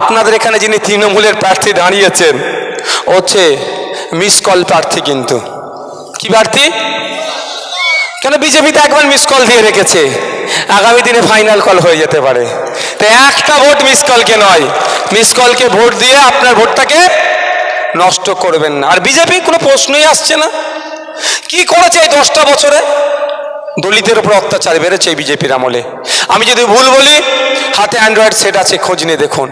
আপনাদের এখানে যিনি তৃণমূলের প্রার্থী দাঁড়িয়েছেন হচ্ছে মিস কল প্রার্থী কিন্তু। কি প্রার্থী? কেন বিজেপিতে একবার মিস কল দিয়ে রেখেছে? আগামী দিনে ফাইনাল কল হয়ে যেতে পারে। তাই একটা ভোট মিস কলকে নয়। মিস কলকে ভোট দিয়ে আপনার ভোটটাকে নষ্ট করবেন না। আর বিজেপি কোনো প্রশ্নই আসছে না। কি করেছে এই দশটা বছরে? দলিতের উপর অত্যাচার বেড়েছে বিজেপির আমলে। আমি যদি ভুল বলি, হাতে অ্যান্ড্রয়েড সেট আছে, খোঁজ নিয়ে দেখুন।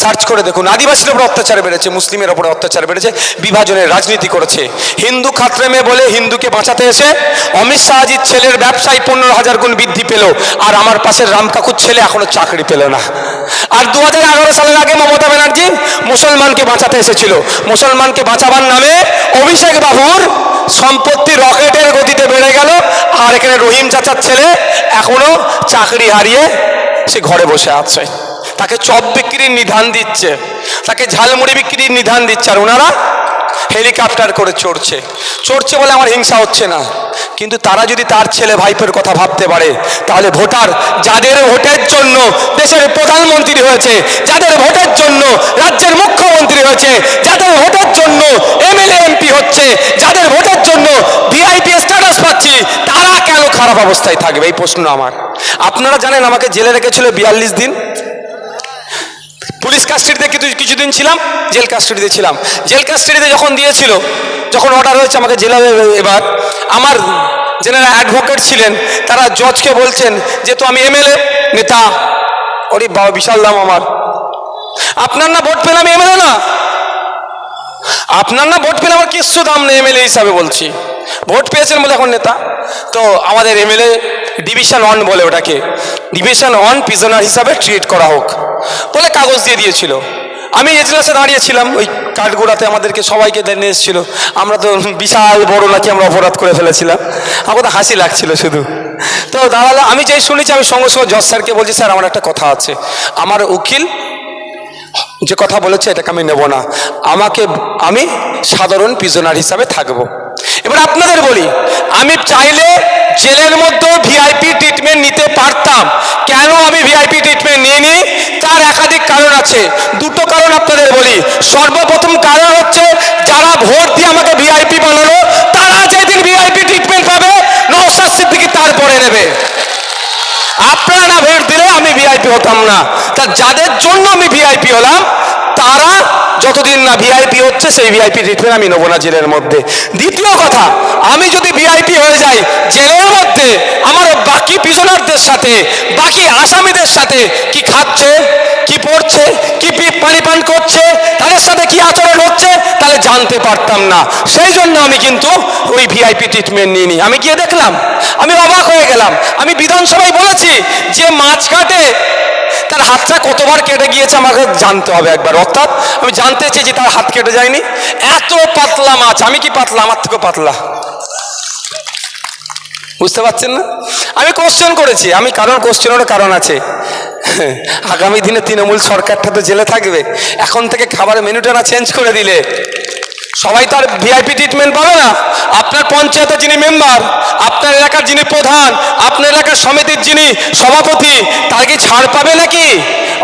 সার্চ করে দেখুন। আদিবাসীর উপর অত্যাচার বেড়েছে, মুসলিমের উপর অত্যাচার বেড়েছে, বিভাজনের রাজনীতি করেছে। হিন্দু খাত্রে মেয়ে বলে হিন্দুকে বাঁচাতে এসে অমিত শাহজির ছেলের ব্যবসায় পনেরো হাজার গুণ বৃদ্ধি পেল, আর আমার পাশের রাম কাকুর ছেলে এখনও চাকরি পেল না। আর দু হাজার এগারো সালের আগে মমতা ব্যানার্জি মুসলমানকে বাঁচাতে এসেছিল। মুসলমানকে বাঁচাবার নামে অভিষেক বাবুর সম্পত্তি রকেটের গতিতে বেড়ে গেল, আর এখানে রহিম চাচার ছেলে এখনও চাকরি হারিয়ে সে ঘরে বসে আছে। তাকে চপ বিক্রির নিধান দিচ্ছে, তাকে ঝালমুড়ি বিক্রির নিধান দিচ্ছে, আর ওনারা হেলিকপ্টার করে চড়ছে। চড়ছে বলে আমার হিংসা হচ্ছে না। কিন্তু তারা যদি তার ছেলে ভাইপের কথা ভাবতে পারে, তাহলে ভোটার যাদের ভোটের জন্য দেশের প্রধানমন্ত্রী হয়েছে, যাদের ভোটের জন্য রাজ্যের মুখ্যমন্ত্রী হয়েছে, যাদের ভোটের জন্য এমএলএ, এমপি হচ্ছে, যাদের ভোটের জন্য ভিআইপি স্ট্যাটাস পাচ্ছি খারাপ অবস্থায় থাকবে, এই প্রশ্ন আমার। আপনারা জানেন আমাকে জেলে রেখেছিল বিয়াল্লিশ দিন? পুলিশ কাস্টাডিতে কিছু, কিছুদিন ছিলাম, জেল কাস্টাডিতে ছিলাম। জেল কাস্টাডিতে যখন দিয়েছিল, যখন অর্ডার হয়েছে আমাকে জেলা এবার, আমার যেনারা অ্যাডভোকেট ছিলেন, তারা জজকে বলছেন যে তো আমি এমএলএ নেতা। ওরে বাবা, বিশাল দাম আমার। আপনার না ভোট পেলাম এমএলএ না? আপনার না ভোট পেলে আমার কিচ্ছু দাম নেই এমএলএ হিসাবে বলছি। ভোট পেয়েছেন বলে এখন নেতা। তো আমাদের এমএলএ ডিভিশন ওয়ান বলে ওটাকে। ডিভিশন ওয়ান প্রিজনার হিসাবে ট্রিট করা হোক। বলে কাগজ দিয়ে দিয়েছিল। আমি এজলাসে দাঁড়িয়েছিলাম, ওই কাঠগোড়াতে আমাদেরকে সবাইকে নিয়ে এসেছিল। আমরা তো বিশাল বড় নাকি আমরা অপরাধ করে ফেলেছিলাম। আমার তো হাসি লাগছিল শুধু। তো দাঁড়াল, আমি যেই শুনেছি, আমি সঙ্গে সঙ্গে জজ স্যারকে বলছি, স্যার, আমার একটা কথা আছে। আমার উকিল যে কথা বলেছে, এটাকে আমি নেব না। আমাকে, আমি সাধারণ প্রিজনার হিসাবে থাকব। এবার আপনাদের বলি, আমি চাইলে জেলের মধ্যেও ভিআইপি ট্রিটমেন্ট নিতে পারতাম। কেন আমি ভিআইপি ট্রিটমেন্ট নিয়ে নিই তার একাধিক কারণ আছে। দুটো কারণ আপনাদের বলি। সর্বপ্রথম কারণ হচ্ছে, যারা ভোট দিয়ে আমাকে ভিআইপি বানালো, তারা যেদিন ভিআইপি ট্রিটমেন্ট পাবে নৌসাদ সিদ্দিকি তারপরে নেবে। আপনারা ভোট দিলে আমি ভিআইপি হতাম না। তা যাদের জন্য আমি ভিআইপি হলাম তারা যতদিন না ভিআইপি হচ্ছে, সেই ভিআইপি ট্রিটমেন্ট আমি নেব না জেলের মধ্যে। দ্বিতীয় কথা, আমি যদি ভিআইপি হয়ে যাই, জেলের মধ্যে, আমার বাকি প্রিজনারদের সাথে, বাকি আসামিদের সাথে কি খাচ্ছে, কি পড়ছে, কি পানি পান করছে, তাদের সাথে কি আচরণ হচ্ছে, তাহলে জানতে পারতাম না। সেই জন্য আমি কিন্তু ওই ভিআইপি ট্রিটমেন্ট নিই। আমি গিয়ে দেখলাম, আমি অবাক হয়ে গেলাম। আমি বিধানসভায় বলেছি যে মাছ কাটে তার হাতটা কতবার কেটে গিয়েছে আমাকে জানতে হবে একবার। অর্থাৎ আমি জানতে চাই যে তার হাত কেটে যায়নি। এত পাতলা মাছ, আমি কি পাতলা? আমার থেকেও পাতলা। বুঝতে পারছেন না? আমি কোশ্চেন করেছি। আমি কারণ কোশ্চেনেরও কারণ আছে। আগামী দিনে তৃণমূল সরকারটা তো জেলে থাকবে। এখন থেকে খাবারের মেনুটা না চেঞ্জ করে দিলে। সবাই তো আর ভিআইপি ট্রিটমেন্ট পাবে না। আপনার পঞ্চায়েতের যিনি মেম্বার আপনার এলাকার যিনি প্রধান, আপনার এলাকার সমিতির যিনি সভাপতি, তার কি ছাড় পাবে নাকি?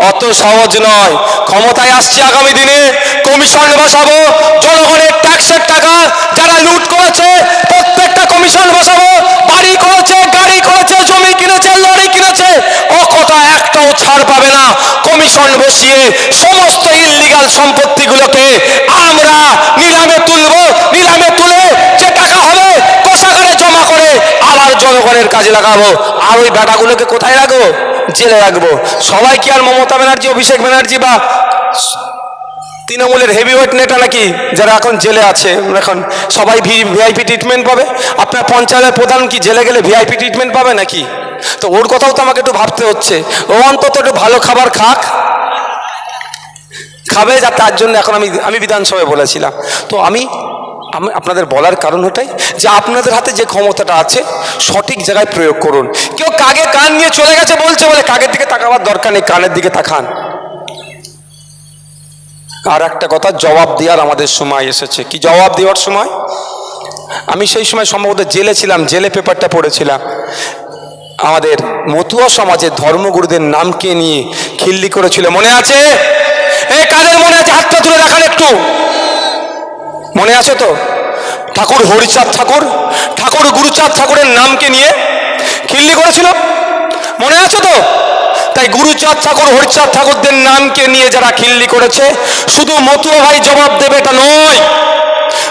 অত সহজ নয়। ক্ষমতায় আসছে আগামী দিনে কমিশন বসাবো, জনগণের ট্যাক্সের টাকা যারা লুট করেছে, প্রত্যেকটা কমিশন বসাবো। বাড়ি করেছে, গাড়ি করেছে, জমি কিনেছে, লরি কিনেছে ও কথা একটাও ছাড় পাবে না। কমিশন বসিয়ে সমস্ত ইল্লিগাল সম্পত্তিগুলোকে আমরা নিলামে তুলবো নিলামে তুলে যে টাকা হবে কোষাগারে জমা করে আবার জনগণের কাজে লাগাবো। আর ওই বেটাগুলোকে কোথায় রাখব? জেলে রাখব। সবাই কি আর মমতা ব্যানার্জি, অভিষেক ব্যানার্জি বা তৃণমূলের হেভিওয়েট নেতা নাকি যারা এখন জেলে আছে? এখন সবাই ভিআইপি ট্রিটমেন্ট পাবে? আপনার পঞ্চায়েতের প্রধান কি জেলে গেলে ভিআইপি ট্রিটমেন্ট পাবে নাকি? তো ওর কথাও তো আমাকে একটু ভাবতে হচ্ছে। ও অন্তত একটু ভালো খাবার খাক। খাবে যা, তার জন্য এখন আমি আমি বিধানসভায় বলেছিলাম। তো আমি আমি আপনাদের বলার কারণ ওটাই যে আপনাদের হাতে যে ক্ষমতাটা আছে, সঠিক জায়গায় প্রয়োগ করুন। কেউ কাগে কান নিয়ে চলে গেছে বলছে বলে কাগের দিকে তাকাবার দরকার নেই, কানের দিকে তাকান। আর একটা কথা, জবাব দেওয়ার আমাদের সময় এসেছে। কি জবাব দেওয়ার সময়? আমি সেই সময় সম্ভবত জেলে ছিলাম, জেলে পেপারটা পড়েছিলাম। আমাদের মতুয়া সমাজে ধর্মগুরুদের নামকে নিয়ে খিল্লি করেছিল? মনে আছে? হাতটা তুলে দেখান একটু। মনে আছে তো? ঠাকুর হরিচাঁদ ঠাকুর ঠাকুর গুরুচাঁদ ঠাকুরের নামকে নিয়ে খিল্লি করেছিল। মনে আছে তো? তাই গুরুচাঁদ ঠাকুর, হরিচাঁদ ঠাকুরদের নামকে নিয়ে যারা খিল্লি করেছে, শুধু মতুয়া ভাই জবাব দেবে এটা নয়।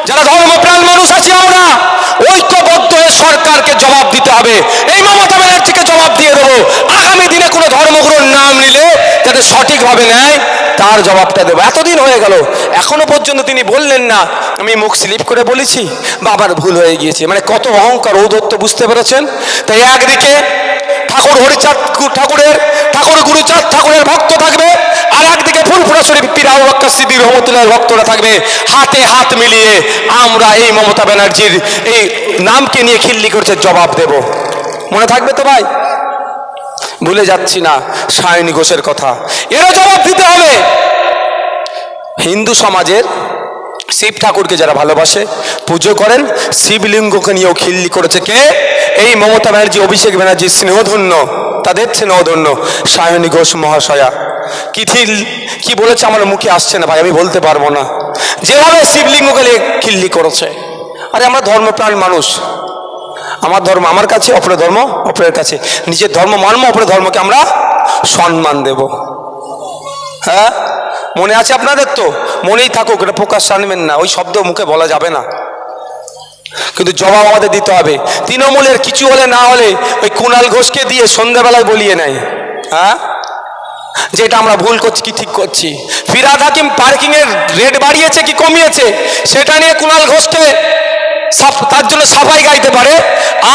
যারা ধর্মপ্রাণ মানুষ আছি আমরা, ঐক্যবদ্ধ হয়ে সরকারকে জবাব দিতে হবে। এই মমতা ব্যানার্জিকে জবাব দিয়ে দেবো। আগামী দিনে কোনো ধর্মগুরুর নাম নিলে যাতে সঠিকভাবে নেয় তার জবাবটা দেবো। এতদিন হয়ে গেল, এখনও পর্যন্ত তিনি বললেন না, আমি মুখ স্লিপ করে বলেছি, বাবার ভুল হয়ে গিয়েছে। মানে কত অহংকার, ঔদত্ত বুঝতে পেরেছেন? তাই একদিকে ঠাকুর হরিচাঁদ ঠাকুরের, ঠাকুর গুরুচাঁদ ঠাকুরের ভক্ত থাকবে, আর একদিকে ফুলফুরা শরীফ পিরাউ বাক্কা সিদ্দি রহমতুল্লাহ ভক্তরা থাকবে। হাতে হাত মিলিয়ে আমরা এই মমতা ব্যানার্জির এই নামকে নিয়ে খিল্লি করছে, জবাব দেব। মনে থাকবে তো ভাই? ভুলে যাচ্ছি না সায়নী ঘোষের কথা। এরও জবাব দিতে হবে। হিন্দু সমাজের শিব ঠাকুরকে যারা ভালোবাসে, পুজো করেন, শিবলিঙ্গকে নিয়েও খিল্লি করেছে কে? এই মমতা ব্যানার্জি, অভিষেক ব্যানার্জি, স্নেহধন্য, তাদের স্নেহধন্য সায়নী ঘোষ মহাশয়া। কি থিল, কি বলেছে আমার মুখে আসছে না ভাই, আমি বলতে পারব না। যেভাবে শিবলিঙ্গকে খিল্লি করেছে। আরে আমরা ধর্মপ্রাণ মানুষ। আমার ধর্ম আমার কাছে, অপরের ধর্ম অপরের কাছে। নিজের ধর্ম মানবো অপরের ধর্মকে আমরা সম্মান দেব। হ্যাঁ? মনে আছে আপনাদের তো? মনেই থাকুক, এটা প্রকাশ আনবেন না। ওই শব্দ মুখে বলা যাবে না। কিন্তু জবাব আমাদের দিতে হবে। তৃণমূলের কিছু হলে না হলে ওই কুণাল ঘোষকে দিয়ে সন্ধ্যাবেলায় বলিয়ে নেয়। হ্যাঁ? যেটা আমরা ভুল করছি, কি ঠিক করছি? ফিরাদ হাকিম পার্কিং এর রেট বাড়িয়েছে কি কমিয়েছে? সেটা নিয়ে কুণাল ঘোষকে তার জন্য সাফাই গাইতে পারে।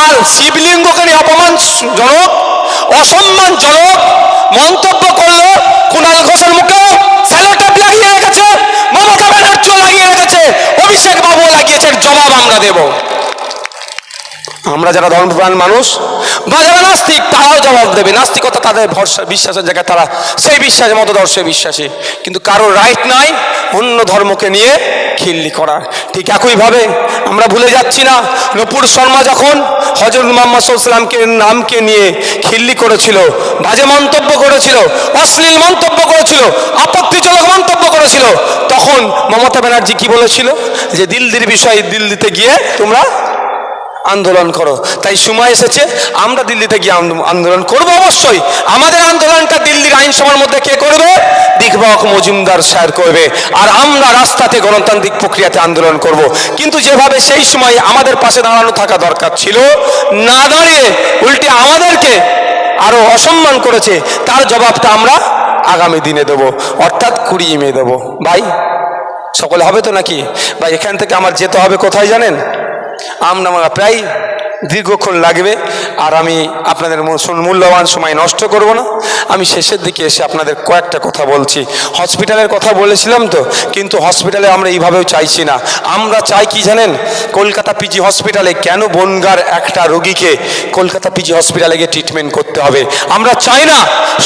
আর শিবলিঙ্গকে নিয়ে অপমানজনক, অসম্মানজনক মন্তব্য করল কুণাল ঘোষের মুখে। স্যালোটেপ লাগিয়ে রেখেছে, মমতা ব্যানার্জিও লাগিয়ে রেখেছে, অভিষেক বাবুও লাগিয়েছে জবাব আমরা দেব। আমরা যারা ধর্মপ্রাণ মানুষ বা যারা নাস্তিক, তারাও জবাব দেবে। নাস্তিকতা তাদের ভরসা, বিশ্বাসের জায়গায় তারা সেই বিশ্বাসের মতদর্শে বিশ্বাসী। কিন্তু কারোর রাইট নাই, অন্য ধর্মকে নিয়ে খিল্লি করার ঠিক একইভাবে আমরা ভুলে যাচ্ছি না, নপুর শর্মা যখন হজরত মোহাম্মদ সাল্লামকে নামকে নিয়ে খিল্লি করেছিল, বাজে মন্তব্য করেছিল, অশ্লীল মন্তব্য করেছিল, আপত্তিজনক মন্তব্য করেছিল, তখন মমতা ব্যানার্জি কি বলেছিল? যে দিল্লির বিষয়ে দিল্লিতে গিয়ে তোমরা আন্দোলন করো। তাই সময় এসেছে, আমরা দিল্লিতে গিয়ে আন্দোলন করব অবশ্যই। আমাদের আন্দোলনটা দিল্লির আইনসভার মধ্যে কে করবে? দিকবক মজুমদার স্যার করবে। আর আমরা রাস্তাতে গণতান্ত্রিক প্রক্রিয়াতে আন্দোলন করব। কিন্তু যেভাবে সেই সময় আমাদের পাশে দাঁড়ানো থাকা দরকার ছিল, না দাঁড়িয়ে উল্টে আমাদেরকে আরও অসম্মান করেছে, তার জবাবটা আমরা আগামী দিনে দেবো। অর্থাৎ কুড়িয়ে মে দেবো। ভাই, সকলে হবে তো নাকি? বা এখান থেকে আমার যেতে হবে কোথায় জানেন? આમ નવા અપાય দীর্ঘক্ষণ লাগবে আর আমি আপনাদের মূল্যবান সময় নষ্ট করব না। আমি শেষের দিকে এসে আপনাদের কয়েকটা কথা বলছি। হসপিটালের কথা বলেছিলাম তো, কিন্তু হসপিটালে আমরা এইভাবেও চাইছি না। আমরা চাই কি জানেন? কলকাতা পিজি হসপিটালে কেন বনগার একটা রোগীকে কলকাতা পিজি হসপিটালে গিয়ে ট্রিটমেন্ট করতে হবে? আমরা চাই না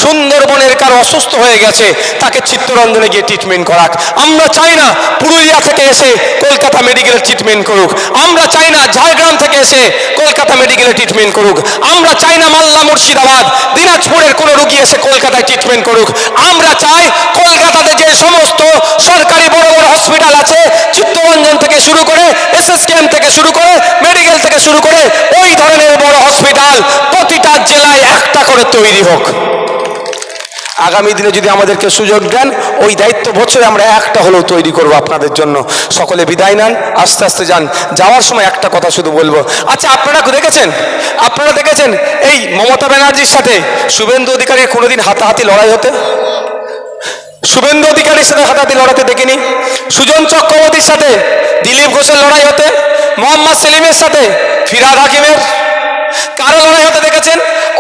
সুন্দরবনের কার অসুস্থ হয়ে গেছে, তাকে চিত্তরঞ্জনে গিয়ে ট্রিটমেন্ট করাক। আমরা চাই না পুরুলিয়া থেকে এসে কলকাতা মেডিকেলের ট্রিটমেন্ট করুক। আমরা চাই না ঝাড়গ্রাম থেকে এসে কলকাতা মেডিকেলে ট্রিটমেন্ট করুক। আমরা চাই না মাল্লা মুর্শিদাবাদ, দিনাজপুরের কোনো রুগী এসে কলকাতায় ট্রিটমেন্ট করুক। আমরা চাই কলকাতাতে যে সমস্ত সরকারি বড় বড় হসপিটাল আছে, চিত্তরঞ্জন থেকে শুরু করে এসএসকেএম থেকে শুরু করে মেডিকেল থেকে শুরু করে, ওই ধরনের বড় হসপিটাল প্রতিটা জেলায় একটা করে তৈরি হোক। আগামী দিনে যদি আমাদেরকে সুযোগ দেন, ওই দায়িত্ব বছরে আমরা একটা হলেও তৈরি করব আপনাদের জন্য। সকলে বিদায় নেন, আস্তে আস্তে যান। যাওয়ার সময় একটা কথা শুধু বলব। আচ্ছা আপনারা দেখেছেন? আপনারা দেখেছেন এই মমতা ব্যানার্জির সাথে শুভেন্দু অধিকারীর কোনোদিন হাতাহাতি লড়াই হতে? শুভেন্দু অধিকারীর সাথে হাতাহাতি লড়াতে দেখিনি। সুজন চক্রবর্তীর সাথে দিলীপ ঘোষের লড়াই হতে? মোহাম্মদ সেলিমের সাথে ফিরাদ হাকিমের? কারও লড়াই হতে দেখেছেন?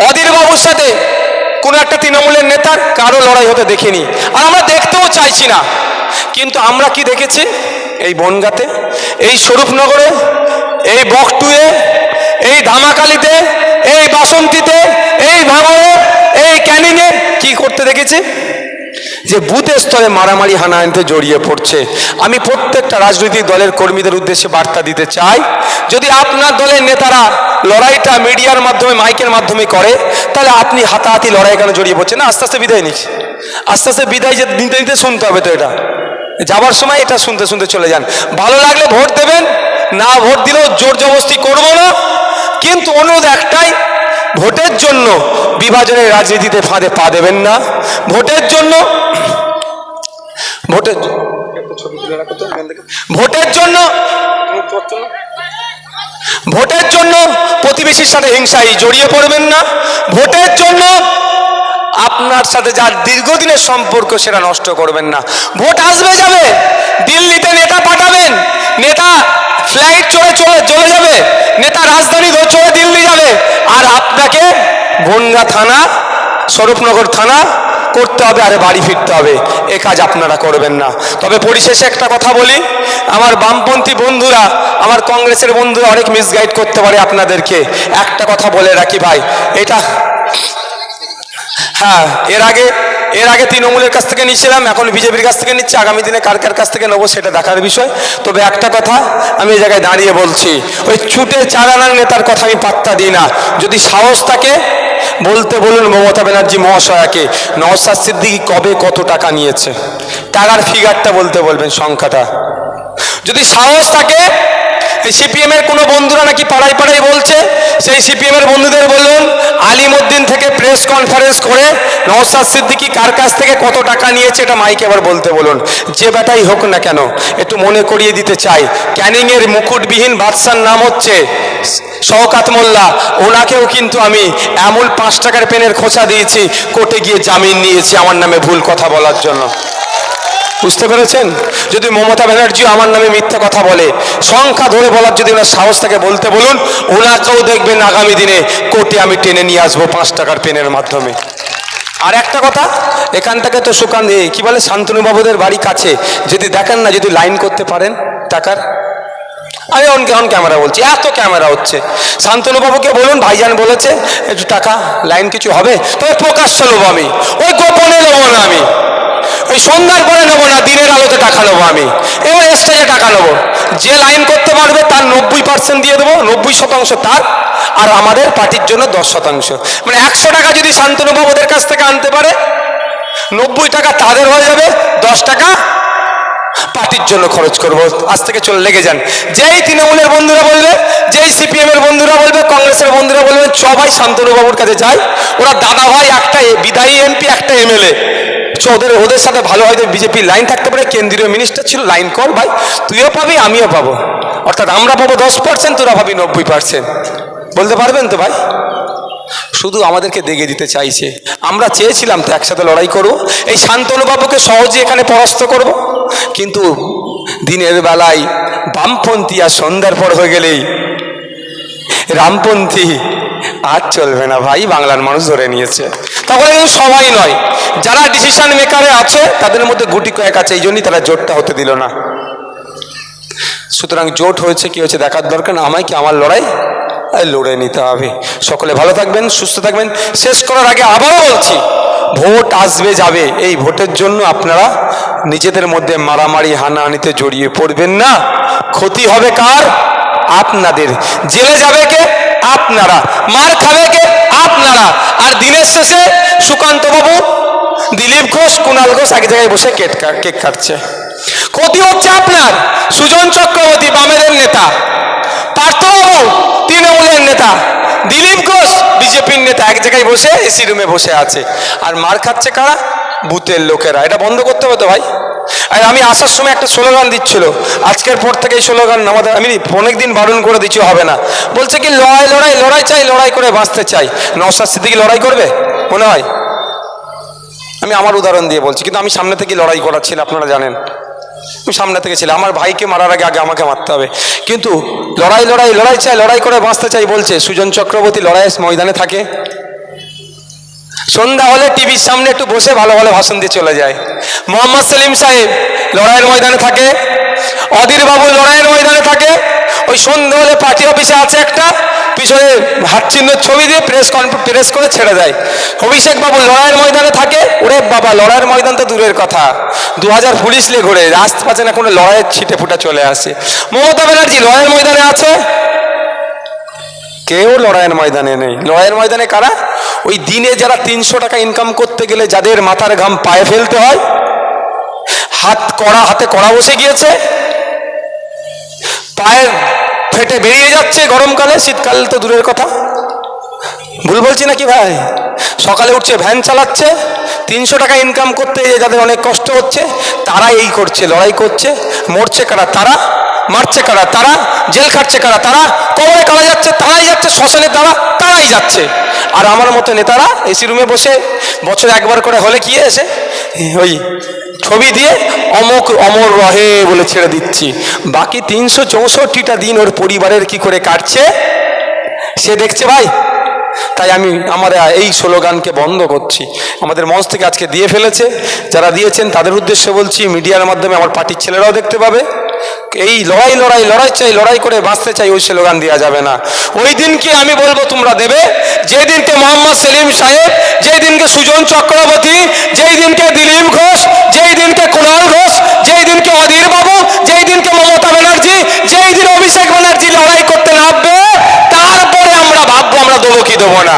অধীর বাবুর সাথে কোনো একটা তৃণমূলের নেতার কারও লড়াই হতে দেখিনি। আর আমরা দেখতেও চাইছি না। কিন্তু আমরা কি দেখেছি? এই বনগাতে, এই স্বরূপনগরে, এই বকটুয়ে, এই ধামাকালিতে, এই বাসন্তীতে, এই ভাঙড়ে, এই ক্যানিংয়ে কি করতে দেখেছি? যে বুথ স্তরে মারামারি হানাহানিতে জড়িয়ে পড়ছে। আমি প্রত্যেকটা রাজনৈতিক দলের কর্মীদের উদ্দেশ্যে বার্তা দিতে চাই, যদি আপনার দলের নেতারা লড়াইটা মিডিয়ার মাধ্যমে, মাইকের মাধ্যমে করে, তাহলে আপনি হাতাহাতি লড়াই কেন জড়িয়ে পড়ছেন? না, আস্তে আস্তে বিদায় নিচ্ছি। আস্তে আস্তে বিদায় যে নিতে নিতে শুনতে হবে তো এটা। যাবার সময় এটা শুনতে শুনতে চলে যান। ভালো লাগলে ভোট দেবেন, না ভোট দিলেও জোর জবস্তি করব না। কিন্তু অনুরোধ একটাই ভোটের জন্য বিভাজনের রাজনীতিতে ফাঁদে পা দেবেন না। ভোটের জন্য ভোটের ভোটের জন্য ভোটের জন্য প্রতিবেশীর সাথে হিংসায় জড়িয়ে পড়বেন না। ভোটের জন্য আপনার সাথে যার দীর্ঘদিনের সম্পর্ক সেটা নষ্ট করবেন না। ভোট আসবে যাবে। দিল্লিতে নেতা পাঠাবেন। নেতা ফ্লাইট চড়ে চলে চলে যাবে, নেতা রাজধানী চলে দিল্লি যাবে। আর আপনাকে বনগা থানা, স্বরূপনগর থানা করতে হবে, আরে বাড়ি ফিরতে হবে। এ কাজ আপনারা করবেন না। তবে পরিশেষে একটা কথা বলি, আমার বামপন্থী বন্ধুরা, আমার কংগ্রেসের বন্ধুরা অনেক মিসগাইড করতে পারে আপনাদেরকে। একটা কথা বলে রাখি ভাই, এটা হ্যাঁ এর আগে এর আগে তৃণমূলের কাছ থেকে নিচ্ছিলাম এখন বিজেপির কাছ থেকে নিচ্ছি, আগামী দিনে কার কার কাছ থেকে নেব সেটা দেখার বিষয়। তবে একটা কথা, আমি এই জায়গায় দাঁড়িয়ে বলছি, ওই ছুটে চারানার নেতার কথা আমি পাত্তা দিই না। যদি সাহস থাকে, বলতে বলুন মমতা ব্যানার্জি মহাশয়াকে নওসাদ সিদ্দিকি কবে কত টাকা নিয়েছে? টাকার ফিগারটা বলতে বলবেন সংখ্যাটা? যদি সাহস থাকে এই সিপিএম এর কোনো বন্ধুরা নাকি পাড়ায় পাড়ায় বলছে? সেই সিপিএম এর বন্ধুদের বলুন, আলিমুদ্দিন থেকে প্রেস কনফারেন্স করে নওসাদ সিদ্দিকি কার কাছ থেকে কত টাকা নিয়েছে এটা মাইকে আবার বলতে বলুন। যে বেটাই হোক না কেন, একটু মনে করিয়ে দিতে চাই। ক্যানিং এর মুকুটবিহীন বাদশার নাম হচ্ছে শওকাত মোল্লা। ওনাকেও কিন্তু আমি এমন পাঁচ টাকার পেনের খোঁচা দিয়েছি, কোর্টে গিয়ে জামিন নিয়েছি, আমার নামে ভুল কথা বলার জন্য। বুঝতে পেরেছেন? যদি মমতা ব্যানার্জি আমার নামে মিথ্যা কথা বলে সংখ্যা ধরে বলার যদি ওনার সাহস থাকে বলতে বলুন ওনাকেও দেখবেন আগামী দিনে কোর্টে আমি টেনে নিয়ে আসব পাঁচ টাকার পেনের মাধ্যমে। আর একটা কথা এখান থেকে তো সুকান এ, কি বলে শান্তনুবাবুদের বাড়ি কাছে যদি দেখেন না যদি লাইন করতে পারেন টাকার। আমি অন অন ক্যামেরা বলছি এত ক্যামেরা হচ্ছে। শান্তনু বাবুকে বলুন ভাইজান বলেছে একটু টাকা লাইন কিছু হবে তবে প্রকাশ্য নেব আমি ওই গোপনে নেব না আমি। ওই সন্ধ্যার পরে নেব না, দিনের আলোতে টাকা নেব আমি। এবার স্টেজে টাকা নেব। যে লাইন করতে পারবে তার নব্বই পার্সেন্ট দিয়ে দেবো, নব্বই শতাংশ তার, আর আমাদের পার্টির জন্য দশ শতাংশ। মানে একশো টাকা যদি শান্তনু বাবুদের কাছ থেকে আনতে পারে, নব্বই টাকা তাদের হয়ে যাবে, দশ টাকা পার্টির জন্য খরচ করব। আজ থেকে চলে, লেগে যান। যেই তৃণমূলের বন্ধুরা বলবে, যেই সিপিএম এর বন্ধুরা বলবে, কংগ্রেসের বন্ধুরা বলবে, সবাই শান্তনু বাবুর কাছে যায়। ওরা দাদা ভাই, একটা বিদায়ী এমপি, একটা এমএলএ। ওদের ওদের সাথে ভালো হয়তো বিজেপি লাইন থাকতে পারে, কেন্দ্রীয় মিনিস্টার ছিল লাইন কর ভাই। তুইও পাবি, আমিও পাবো। অর্থাৎ আমরা পাবো দশ পার্সেন্ট তোরা পাবি নব্বই পার্সেন্ট বলতে পারবেন তো, ভাই? শুধু আমাদেরকে দেখে দিতে চাইছে। আমরা চেয়েছিলাম তো একসাথে লড়াই করব। এই শান্তনুবাবুকে সহজে এখানে পরাস্ত করব। কিন্তু দিনের বেলায় বামপন্থী আর সন্ধ্যার পর হয়ে গেলেই রামপন্থী আর চলবে না ভাই, বাংলার মানুষ ধরে নিয়েছে। তখন কিন্তু সবাই নয়, যারা ডিসিশন মেকারে আছে, তাদের মধ্যে গুটি কয়েক আছে, এই জন্যই তারা জোটটা হতে দিল না। সুতরাং জোট হয়েছে, কি হয়েছে দেখার দরকার আমায় কি আমার লড়াই? লড়ে নিতে হবে। সকলে ভালো থাকবেন, সুস্থ থাকবেন। শেষ করার আগে আবারও বলছি, ভোট আসবে, যাবে। এই ভোটের জন্য আপনারা নিজেদের মধ্যে মারামারি, হানাহানিতে জড়িয়ে পড়বেন না। ক্ষতি হবে কার? আপনাদের। জেলে যাবে কে? আপনারা। মার খাবে কে? আপনারা। আর দিনের শেষে সুকান্ত বাবু, দিলীপ ঘোষ কুণাল ঘোষ এক জায়গায় বসে কেক কেক কাটছে। ক্ষতি হচ্ছে আপনার। সুজন চক্রবর্তী বামেদের নেতা, পার্থবাবু তৃণমূলের নেতা, দিলীপ ঘোষ বিজেপির নেতা এক জায়গায় বসে এসি রুমে বসে আছে। আর মার খাচ্ছে কারা? বুথের লোকেরা। এটা বন্ধ করতে হবে তো ভাই। আর আমি আসার সময় একটা স্লোগান দিচ্ছিল। আজকের পর থেকে এই স্লোগান আমাদের আমি অনেক দিন বারণ করে দিচ্ছি, হবে না। বলছে কি, লড়াই লড়াই লড়াই চাই, লড়াই করে বাঁচতে চাই। নওশাদ সিদ্দিকি লড়াই করবে? মনে হয়? আমি আমার উদাহরণ দিয়ে বলছি, কিন্তু আমি সামনে থেকে লড়াই করার ছিল আপনারা জানেন। আমি সামনে থেকে ছিলাম, আমার ভাইকে মারার আগে আগে আমাকে মারতে হবে। কিন্তু লড়াই লড়াই লড়াই চাই, লড়াই করে বাঁচতে চাই বলছে। সুজন চক্রবর্তী লড়াইয়ের ময়দানে থাকে। সন্ধ্যা হলে টিভির সামনে একটু বসে ভালো ভালো ভাষণ দিয়ে চলে যায়। মোহাম্মদ সেলিম সাহেব লড়াইয়ের ময়দানে থাকে। অধীর বাবু লড়াইয়ের ময়দানে থাকে। ওই সন্ধ্যা হলে পার্টি অফিসে আছে একটা, পিছনে হাত চিহ্নের ছবি দিয়ে প্রেস প্রেস করে ছেড়ে দেয়। অভিষেক বাবু লড়াইয়ের ময়দানে থাকে। ওরে বাবা, লড়াইয়ের ময়দান তো দূরের কথা। দু হাজার পুলিশ নিয়ে ঘুরে। রাস্তা পাচ্ছে না কোনো লড়াইয়ের ছিটে ফুটা চলে আসে। মমতা ব্যানার্জি লড়াইয়ের ময়দানে আছে। কেউ লড়াইয়ের ময়দানে নেই। লড়াইয়ের ময়দানে কারা? ওই দিনে যারা তিনশো টাকা ইনকাম করতে গেলে যাদের মাথার ঘাম পায়ে ফেলতে হয়, হাত কড়া, হাতে কড়া বসে গিয়েছে পায়ের ফেটে বেরিয়ে যাচ্ছে গরমকালে, শীতকাল তো দূরের কথা। ভুল বলছি নাকি ভাই? সকালে উঠছে, ভ্যান চালাচ্ছে, তিনশো টাকা ইনকাম করতে যাদের অনেক কষ্ট হচ্ছে তারা এই করছে, লড়াই করছে, মরছে কারা? তারা মারছে কারা? তারা জেল খাটছে কারা? তারা কবরে কারা যাচ্ছে? তারাই যাচ্ছে, শ্মশানে তারা, তারাই যাচ্ছে। আর আমার মতো নেতারা এসি রুমে বসে বছরে একবার করে হলে কি এসে? ওই ছবি দিয়ে অমক অমর রহে বলে ছেড়ে দিচ্ছি। বাকি তিনশো চৌষট্টিটা দিন ওর পরিবারের কি করে কাটছে? সে দেখছে, ভাই, তাই আমি আমার, এই স্লোগানকে বন্ধ করছি। আমাদের মঞ্চ থেকে আজকে দিয়ে ফেলেছে। যারা দিয়েছেন তাদের উদ্দেশ্যে বলছি, মিডিয়ার মাধ্যমে আমার পার্টির ছেলেরাও দেখতে পাবে। এই লড়াই লড়াই লড়াই চাই, লড়াই করে বাঁচতে চাই, ওই স্লোগান দেওয়া যাবে না। ওই দিনকে আমি বলব তোমরা দেবে। যেই দিনকে মোহাম্মদ সেলিম সাহেব, যেই দিনকে সুজন চক্রবর্তী, যেই দিনকে দিলীপ ঘোষ, যেই দিনকে কুণাল ঘোষ, যেই দিনকে অধীর বাবু, যেই দিনকে মমতা ব্যানার্জি, যেই দিন অভিষেক ব্যানার্জি লড়াই করতে নামবে, তারপরে আমরা ভাববো আমরা দেবো কি দেবো না।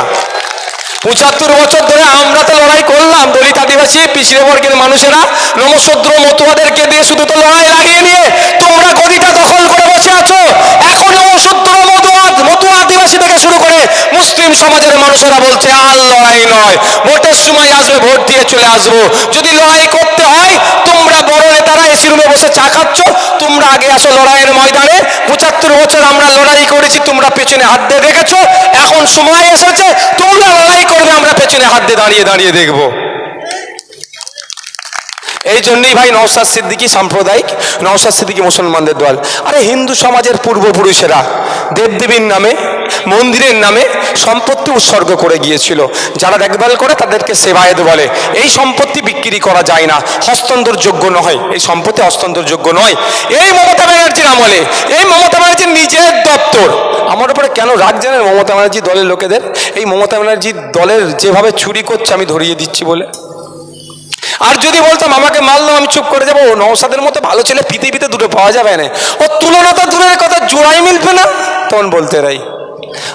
পঁচাত্তর বছর ধরে আমরা তো লড়াই করলাম, দলিত আদিবাসী, পিছিয়ে বর্গের মানুষেরা নমশদ্র মতুয়াদেরকে দিয়ে শুধু তো লড়াই লাগিয়ে নিয়ে তোমরা গদিটা দখল করে বসে আছো। এখন নমশদ্র মতুয়া মতুয়া আদিবাসী থেকে শুরু করে মুসলিম সমাজের মানুষেরা বলছে, আর লড়াই নয়। ভোটের সময় আসবে, ভোট দিয়ে চলে আসব। যদি লড়াই করতে হয় বড় নেতারা এসি রুমে বসে চা খাচ্ছ। তোমরা আগে আসো লড়াইয়ের ময়দানে। পঁচাত্তর বছর আমরা লড়াই করেছি, তোমরা পেছনে হাত দিয়ে দেখেছ। এখন সময় এসেছে, তোমরা লড়াই করবে, আমরা পেছনে হাত দিয়ে দাঁড়িয়ে দাঁড়িয়ে দেখব। এই জন্যই ভাই নওসাদ সিদ্দিকী সাম্প্রদায়িক নওসাদ সিদ্দিকী মুসলমানদের দল। আরে হিন্দু সমাজের পূর্বপুরুষেরা দেবদেবীর নামে, মন্দিরের নামে সম্পত্তি উৎসর্গ করে গিয়েছিল। যারা দেখভাল করে তাদেরকে সেবায়েত বলে। এই সম্পত্তি বিক্রি করা যায় না। হস্তান্তরযোগ্য নয়। এই সম্পত্তি হস্তান্তরযোগ্য নয়। এই মমতা ব্যানার্জির আমলে, এই মমতা ব্যানার্জির নিজের দপ্তর। আমার উপরে কেন রাগ জানেন মমতা ব্যানার্জি দলের লোকেদের? এই মমতা ব্যানার্জি দলের যেভাবে চুরি করছে আমি ধরিয়ে দিচ্ছি বলে। আর যদি বলতাম, আমাকে মারলো, আমি চুপ করে যাব। নৌসাদের মতো ভালো ছেলে পৃথিবীতে দুটো পাওয়া যাবে না। ও তুলনা দূরের কথা, জোড়াই মিলবে না, তখন বলতে রাই।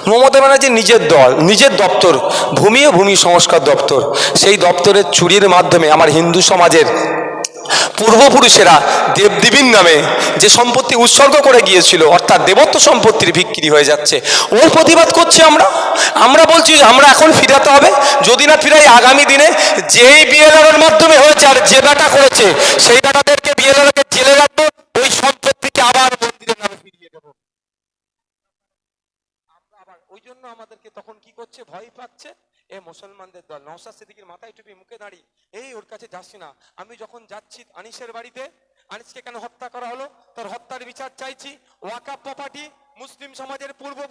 মমতা ব্যানার্জি নিজের দল, নিজের দপ্তর, ভূমি ও ভূমি সংস্কার দপ্তর। সেই দপ্তরের চুরির মাধ্যমে আমার হিন্দু সমাজের পূর্বপুরুষেরা দেবদেবীর নামে যে সম্পত্তি উৎসর্গ করে গিয়েছিল, অর্থাৎ দেবত্ব সম্পত্তির বিক্রি হয়ে যাচ্ছে, ওর প্রতিবাদ করছি আমরা? আমরা বলছি আমরা এখন ফিরাতে হবে, যদি না ফিরাই আগামী দিনে যেই বিএলআর মাধ্যমে হয়েছে আর যে বেটা করেছে, সেই বেটাদেরকে বিএলআরকে জেলে রাখব, ওই সম্পত্তিকে আবার মন্দিরের নামে ফিরিয়ে দেবো। আমরা আবার ওই জন্য আমাদেরকে তখন কি করছে? ভয় পাচ্ছে। এ মুসলমানদের দল। নওসাদ সিদ্দিকির মাথায় টুপি, মুখে দাঁড়িয়ে এই ওর কাছে যাচ্ছি না। আমি যখন যাচ্ছি আনিসের বাড়িতে, আনিসকে কেন হত্যা করা হলো? তার হত্যার বিচার চাইছি। ওয়াকাপ প্রপার্টি মুসলিম সমাজের পূর্ব